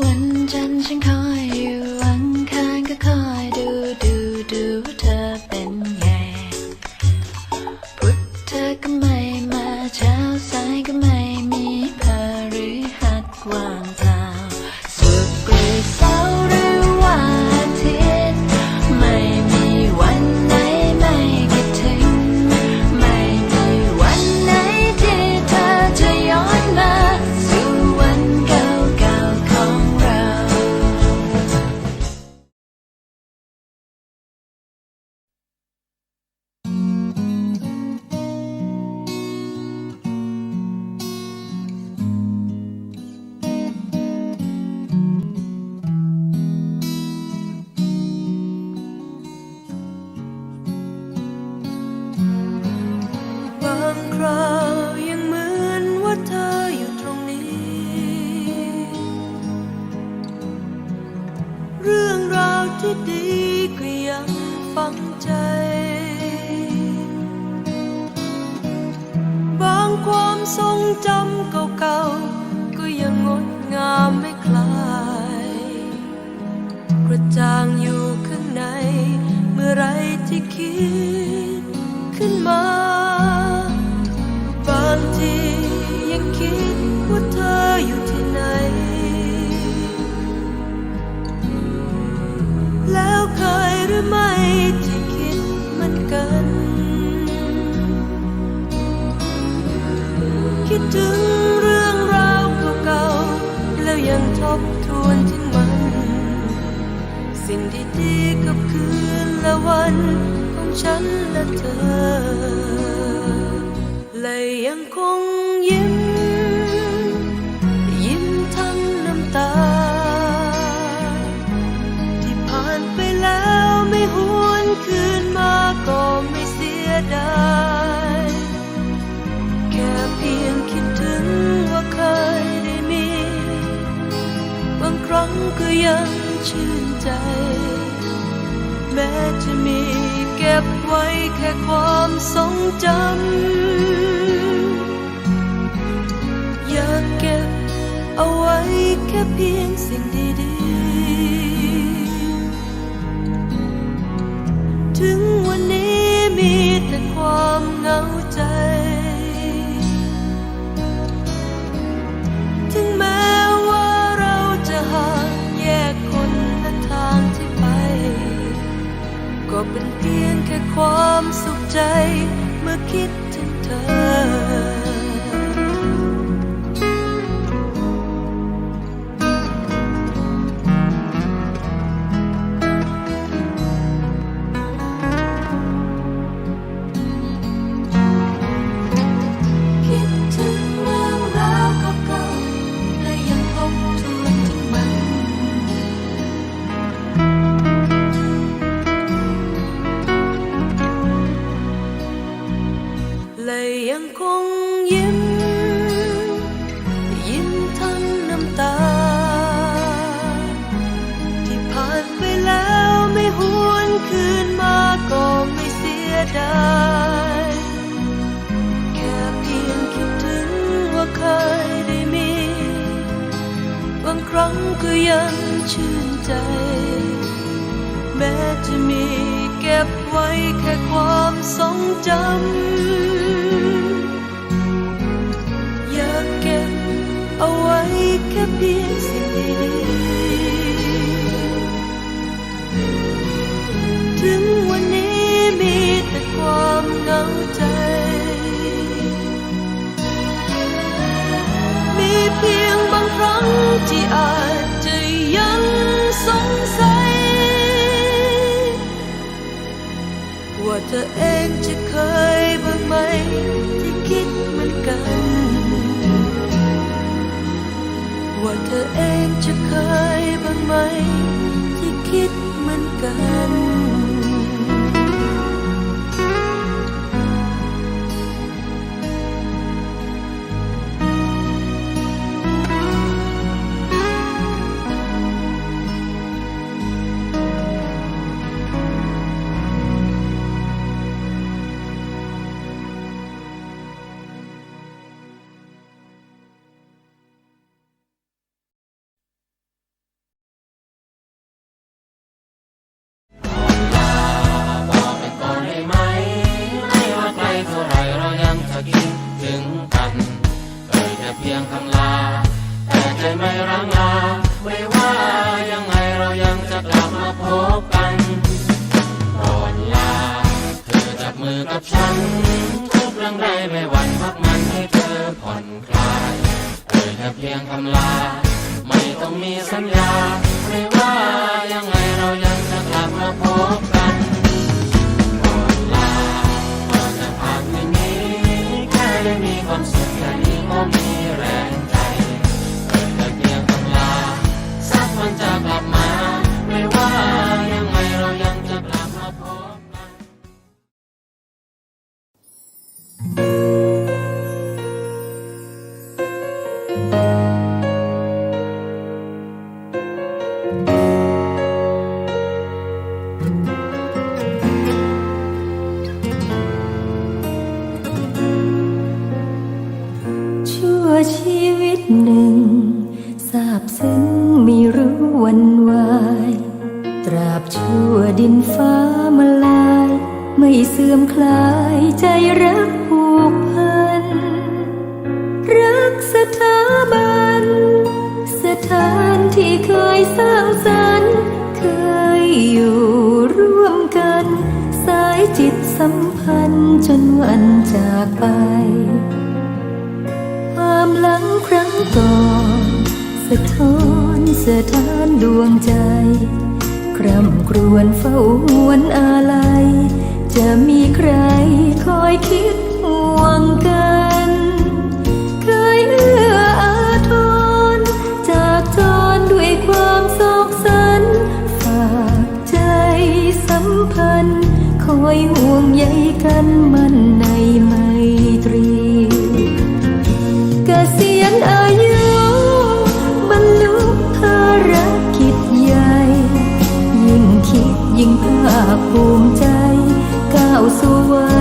วันจันทร์ฉันคอยอยู่ ฝังใจ บางความทรงจำเก่าๆ ก็ยังงดงามไม่คลาย กระจ่างอยู่ข้างใน เมื่อไรที่คิดขึ้นมา บางทียังคิดว่าเธออยู่ที่ รือไม่ที่คิดเหมือนกัน คิดถึงเรื่องราวเก่าๆแล้วยังทบทวนถึงมัน สิ่งดีๆกับคืนและวันของฉันและเธอและยังคงยิ้ม เสียดายแค่เพียงคิดถึงว่าเคยได้มี บางครั้งก็ยังชื่นใจ แม้จะมีเก็บไว้แค่ความทรงจำ อยากเก็บเอาไว้แค่เพียงสิ่งดีๆาใจ ถึงแม้ว่าเราจะห่างแยกคนละทางที่ไป ก็เป็นเพียงแค่ความสุขใจเมื่อคิด รั้งก็ยังชื่นใจ แม้จะมีเก็บไว้แค่ความทรงจำ อยากเก็บเอาไว้แค่เพียงสิ่ง ว่าเธอเองจะเคยบ้างไหม ที่คิดเหมือนกัน ว่าเธอเองจะเคยบ้างไหม ที่คิดเหมือนกัน แค่เพียงคำลา ไม่ต้องมีสัญญา ไม่ว่ายังไงเรายังจะกลับมาพบกันก่อนลาก่อนจะผ่านคืนนี้แค่ได้มีความสุขแค่นี้ก็มีแรงใจเอ่ยแค่เพียงคำลา สักวันจะกลับมา ไม่ว่ายังไงเรายัง ชีวิตหนึ่งทราบซึ้งไม่รู้วันวาย ตราบชั่วดินฟ้ามาลาย ไม่เสื่อมคลายใจรักผูกพัน รักสถาบัน สถานที่เคยสร้างสรรค์เคยอยู่ร่วมกัน สายจิตสัมพันธ์จนวันจากไปามหลังครั้งก่อนสะท้อนสะท้านดวงใจ คร่ำครวญเฝ้าหวนอาลัย จะมีใครคอยคิดห่วงกัน ภูมิใจก้าวสู่